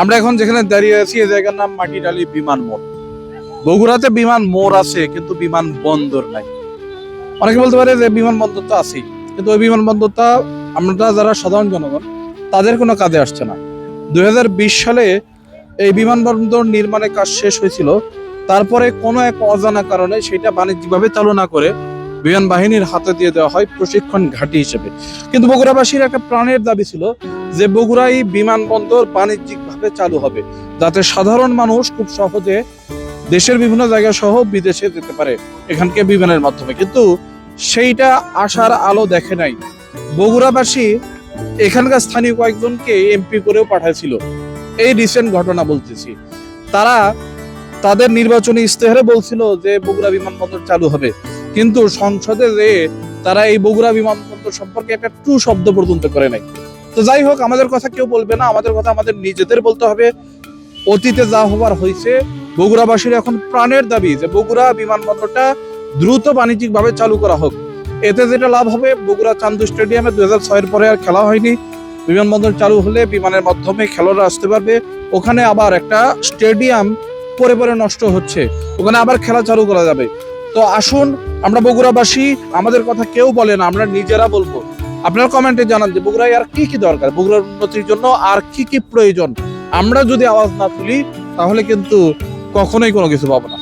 আমরা এখন যেখানে দাঁড়িয়ে আছি এই জায়গার নাম মাটিডালি বিমান মোড়। বগুড়াতে বিমান মোড় আছে, কিন্তু বিমান বন্দর নাই। অনেকে বলতে পারে যে বিমান বন্দর তো আছেই, কিন্তু ওই বিমান বন্দরটা আমরা যারা সাধারণ জনগণ, তাদের কোনো কাজে আসছে না। দুই হাজার বিশ সালে এই বিমানবন্দর নির্মাণের কাজ শেষ হয়েছিল। তারপরে কোনো এক অজানা কারণে সেটা বাণিজ্যিকভাবে চালু না করে বিমান বাহিনীর হাতে দিয়ে দেওয়া হয় প্রশিক্ষণ ঘাঁটি হিসেবে। কিন্তু বগুড়াবাসীর একটা প্রাণের দাবি ছিল যে বগুড়াই বিমানবন্দর বাণিজ্যিকভাবে চালু হবে, যাতে সাধারণ মানুষ খুব সহজে দেশের বিভিন্ন জায়গা সহ বিদেশে যেতে পারে এখানকে বিমানের মাধ্যমে। কিন্তু সেইটা আশার আলো দেখে নাই। বগুড়াবাসী এখানকার স্থানীয় কয়েকজনকে এমপি করেও পাঠাইছিল। এই রিসেন্ট ঘটনা বলতেছি। তারা তাদের নির্বাচনী ইস্তেহারে বলছিল যে বগুড়া বিমানবন্দর চালু হবে। কিন্তু সংসদে যে তারা এই বগুড়া বিমানবন্দর সম্পর্কে একটা টু শব্দ পর্যন্ত করে নাই। তো যাই হোক, আমাদের কথা কেউ বলবে না, আমাদের কথা আমাদের নিজেদের বলতে হবে। অতীতে যা হবার হয়েছে, বগুড়াবাসীর এখন প্রাণের দাবি যে বগুড়া বিমানবন্দরটা দ্রুত বাণিজ্যিকভাবে চালু করা হোক। এতে যেটা লাভ হবে, বগুড়া চান্দু স্টেডিয়ামে দু হাজার ছয়ের পরে আর খেলা হয়নি। বিমানবন্দর চালু হলে বিমানের মাধ্যমে খেলোয়াড়রা আসতে পারবে। ওখানে আবার একটা স্টেডিয়াম পরে পরে নষ্ট হচ্ছে। ওখানে আবার খেলা চালু করা যাবে। তো আসুন, আমরা বগুড়াবাসী, আমাদের কথা কেউ বলে না, আমরা নিজেরা বলব। আপনারা কমেন্টে জানান যে বগুড়ায় আর কি কি দরকার? বগুড়ার উন্নতির জন্য আর কি কি প্রয়োজন? আমরা যদি আওয়াজ না তুলি, তাহলে কিন্তু কখনোই কোনো কিছু পাবো না।